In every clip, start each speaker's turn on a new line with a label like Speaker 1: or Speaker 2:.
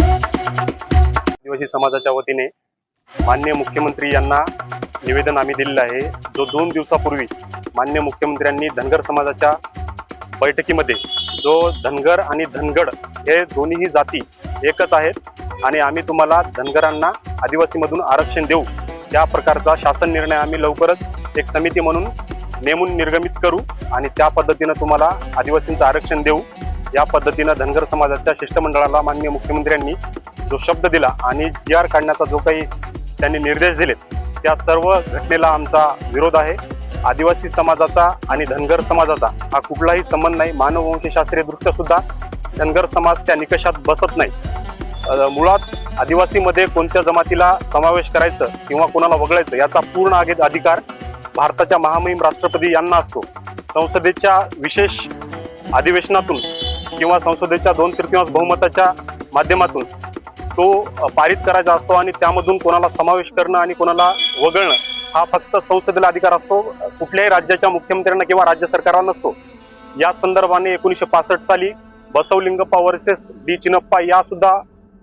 Speaker 1: आदिवासी समाजाच्या वतीने मान्य मुख्यमंत्री यांना निवेदन आम्ही दिलेलं आहे. जो दोन दिवसापूर्वी मान्य मुख्यमंत्र्यांनी धनगर समाजाच्या बैठकीमध्ये जो धनगर आणि धनगड हे दोन्हीही जाती एकच आहेत आणि आम्ही तुम्हाला धनगरांना आदिवासीमधून आरक्षण देऊ त्या प्रकारचा शासन निर्णय आम्ही लवकरच एक समिती म्हणून नेमून निर्गमित करू आणि त्या पद्धतीनं तुम्हाला आदिवासींचं आरक्षण देऊ. या पद्धतीनं धनगर समाजाच्या शिष्टमंडळाला माननीय मुख्यमंत्र्यांनी जो शब्द दिला आणि जी आर काढण्याचा जो काही त्यांनी निर्देश दिलेत त्या सर्व घटनेला आमचा विरोध आहे. आदिवासी समाजाचा आणि धनगर समाजाचा हा कुठलाही संबंध नाही. मानववंशशास्त्रीय दृष्ट्या सुद्धा धनगर समाज त्या निकषात बसत नाही. मुळात आदिवासीमध्ये कोणत्या जमातीला समावेश करायचं किंवा कोणाला वगळायचं याचा पूर्ण आगे अधिकार भारताच्या महामहिम राष्ट्रपती यांना असतो. संसदेच्या विशेष अधिवेशनातून किंवा संसदेच्या दोन तृतीयांश बहुमताच्या माध्यमातून तो पारित करायचा असतो आणि त्यामधून कोणाला समावेश करणं आणि कोणाला वगळणं हा फक्त संसदेला अधिकार असतो. कुठल्याही राज्याच्या मुख्यमंत्र्यांना किंवा राज्य सरकारला नसतो. या संदर्भाने एकोणीसशे पासष्ट साली बसवलिंगप्पा वर्सेस डी चिनप्पा या सुद्धा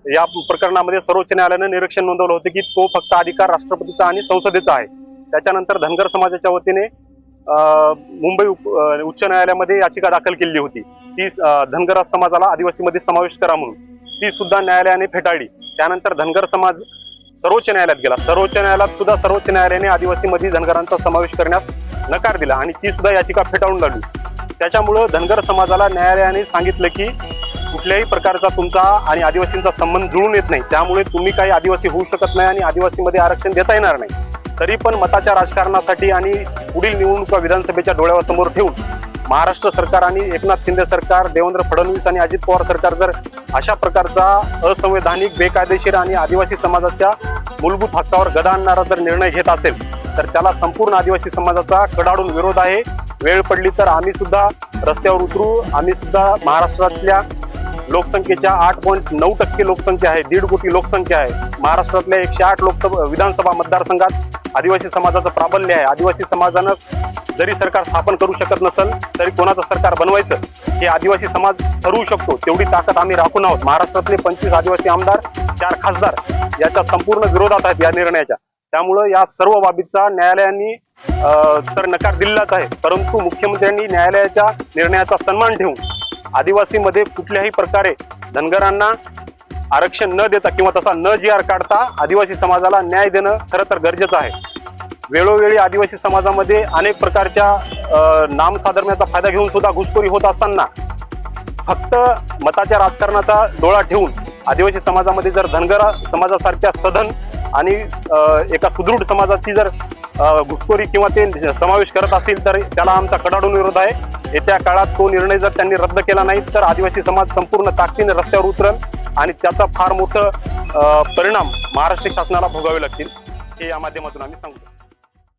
Speaker 1: या प्रकरणामध्ये सर्वोच्च न्यायालयानं निरीक्षण नोंदवलं होतं की तो फक्त अधिकार राष्ट्रपतीचा आणि संसदेचा आहे. त्याच्यानंतर धनगर समाजाच्या वतीने मुंबई उच्च न्यायालयामध्ये याचिका दाखल केलेली होती. ती धनगराज धनगर समाजाला आदिवासीमध्ये समावेश करा म्हणून. ती सुद्धा न्यायालयाने फेटाळली. त्यानंतर धनगर समाज सर्वोच्च न्यायालयात गेला. सर्वोच्च न्यायालयात सुद्धा सर्वोच्च न्यायालयाने आदिवासीमध्ये धनगरांचा समावेश करण्यास नकार दिला आणि ती सुद्धा याचिका फेटाळून लागली त्याच्यामुळं धनगर समाजाला न्यायालयाने सांगितलं की कुठल्याही प्रकारचा तुमचा आणि आदिवासींचा संबंध जुळून येत नाही. त्यामुळे तुम्ही काही आदिवासी होऊ शकत नाही आणि आदिवासीमध्ये आरक्षण देता येणार नाही. तरी पण मताच्या राजकारणासाठी आणि पुढील निवडणुका विधानसभेच्या डोळ्यावर समोर ठेवून महाराष्ट्र सरकार आणि एकनाथ शिंदे सरकार देवेंद्र फडणवीस आणि अजित पवार सरकार जर अशा प्रकारचा असंवैधानिक बेकायदेशीर आणि आदिवासी समाजाच्या मूलभूत हक्कावर गदा आणणारा जर निर्णय घेत असेल तर त्याला संपूर्ण आदिवासी समाजाचा कडाडून विरोध आहे. वेळ पडली तर आम्ही सुद्धा रस्त्यावर उतरू. आम्ही सुद्धा महाराष्ट्रातल्या लोकसंख्येच्या आठ पॉईंट नऊ टक्के लोकसंख्या आहे दीड कोटी लोकसंख्या आहे. महाराष्ट्रातल्या एकशे आठ लोकसभा विधानसभा मतदारसंघात आदिवासी समाजाचं प्राबल्य आहे. आदिवासी समाजानं जरी सरकार स्थापन करू शकत नसेल तरी कोणाचं सरकार बनवायचं हे आदिवासी समाज ठरवू शकतो. तेवढी ताकद आम्ही राखून आहोत. महाराष्ट्रातले पंचवीस आदिवासी आमदार चार खासदार याच्या संपूर्ण विरोधात आहेत या निर्णयाच्या. त्यामुळं या सर्व बाबीचा न्यायालयांनी तर नकार दिलेलाच आहे. परंतु मुख्यमंत्र्यांनी न्यायालयाच्या निर्णयाचा सन्मान ठेवून आदिवासीमध्ये कुठल्याही प्रकारे धनगरांना आरक्षण न देता किंवा तसा न जी आर काढता आदिवासी समाजाला न्याय देणं खरं तर गरजेचं आहे. वेळोवेळी आदिवासी समाजामध्ये अनेक प्रकारच्या नाम साधर्म्याचा फायदा घेऊन सुद्धा घुसखोरी होत असताना फक्त मताच्या राजकारणाचा डोळा ठेवून आदिवासी समाजामध्ये जर धनगर समाजासारख्या सधन आणि एका सुदृढ समाजाची जर घुसखोरी किंवा ते समावेश करत असतील तर त्याला आमचा कडाडून विरोध आहे. येत्या काळात तो निर्णय जर त्यांनी रद्द केला नाही तर आदिवासी समाज संपूर्ण ताकदीने रस्त्यावर उतरल. आणि त्याचा फार मोठं परिणाम महाराष्ट्र शासनाला भोगावे लागतील हे या माध्यमातून आम्ही सांगतो